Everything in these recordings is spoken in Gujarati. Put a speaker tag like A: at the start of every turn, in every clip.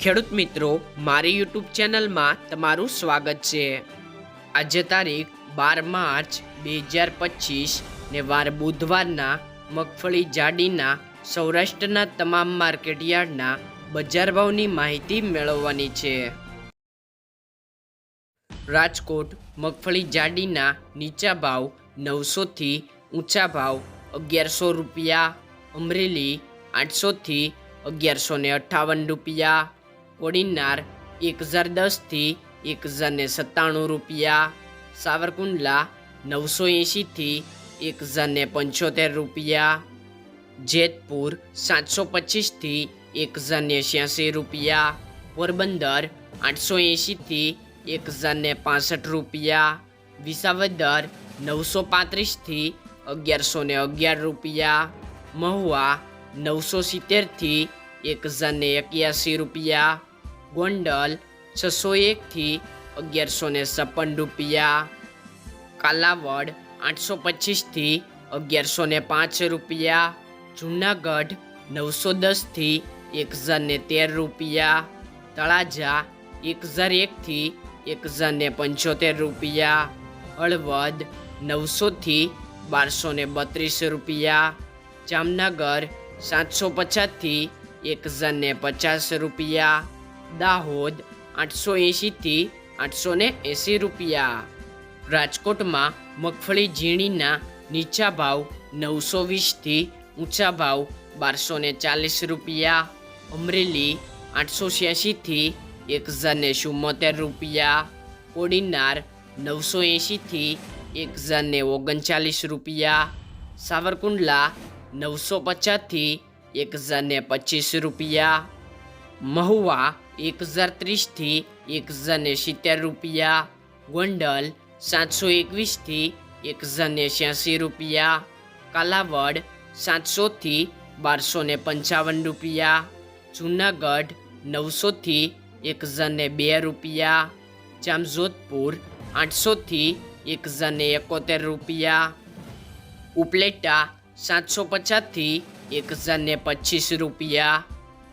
A: ખેડૂત મિત્રો, મારી યુટ્યુબ ચેનલમાં તમારું સ્વાગત છે. આજે તારીખ બાર માર્ચ બે હજાર પચીસ ને વાર બુધવારના મગફળી જાડીના સૌરાષ્ટ્રના તમામ માર્કેટયાર્ડના બજાર ભાવની માહિતી મેળવવાની છે. રાજકોટ મગફળી જાડીના નીચા ભાવ નવસોથી ઊંચા ભાવ અગિયારસો રૂપિયા, અમરેલી આઠસોથી અગિયારસો ને અઠ્ઠાવન રૂપિયા કોડીનાર એક હજાર દસથી એક હજાર ને સત્તાણું રૂપિયા, સાવરકુંડલા નવસો એંશીથી એક હજાર ને પંચોતેર રૂપિયા, જેતપુર સાતસો પચીસથી એક હજાર ને છ્યાસી રૂપિયા, પોરબંદર આઠસો એંશીથી એક હજાર ને પાસઠ રૂપિયા, વિસાવદર નવસો પાંત્રીસથી અગિયારસો ને અગિયાર રૂપિયા, મહુવા નવસો સિત્તેરથી એક હજાર ને એક્યાસી રૂપિયા ગોંડલ છસો એકથી અગિયારસો ને છપ્પન રૂપિયા. કાલાવડ આઠસો પચીસથી અગિયારસો ને પાંચ રૂપિયા. જુનાગઢ નવસો દસથી એક હજાર ને તેર રૂપિયા. તળાજા એક હજાર એકથી એક હજાર ને પંચોતેર રૂપિયા. હળવદ નવસોથી બારસો ને બત્રીસ રૂપિયા. જામનગર સાતસો પચાસથી એક હજાર ને પચાસ રૂપિયા. દાહોદ આઠસો એંશીથી આઠસો ને એંસી રૂપિયા. રાજકોટમાં મગફળી ઝીણીના નીચા ભાવ નવસો વીસથી ઊંચા ભાવ બારસો ને ચાલીસ રૂપિયા. અમરેલી આઠસો છ્યાસીથી એક હજાર ને ચુમ્મોતેર રૂપિયા. કોડીનાર નવસો એંશીથી એક હજાર ને ઓગણચાલીસ રૂપિયા. સાવરકુંડલા નવસો પચાસથી એક હજાર ને પચીસ રૂપિયા. મહુવા એક હજાર ત્રીસથી એક હજાર સિત્તેર રૂપિયા. ગોંડલ સાતસો એકવીસથી એક હજાર છ્યાસી રૂપિયા. કાલાવડ સાતસોથી બારસો ને પંચાવન રૂપિયા. જુનાગઢ નવસોથી એક હજાર બે રૂપિયા. જામજોધપુર આઠસોથી એક હજાર એકોતેર રૂપિયા. ઉપલેટા સાતસો પચાસથી એક હજાર પચીસ રૂપિયા.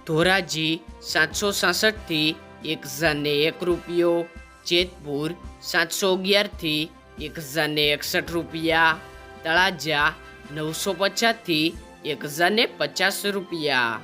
A: ધોરાજી સાતસો સાસઠથી એક હજાર ને એક રૂપિયો, જેતપુર સાતસો અગિયારથી એક હજાર ને એકસઠ રૂપિયા, તળાજા નવસો પચાસથી એક હજાર ને પચાસ રૂપિયા.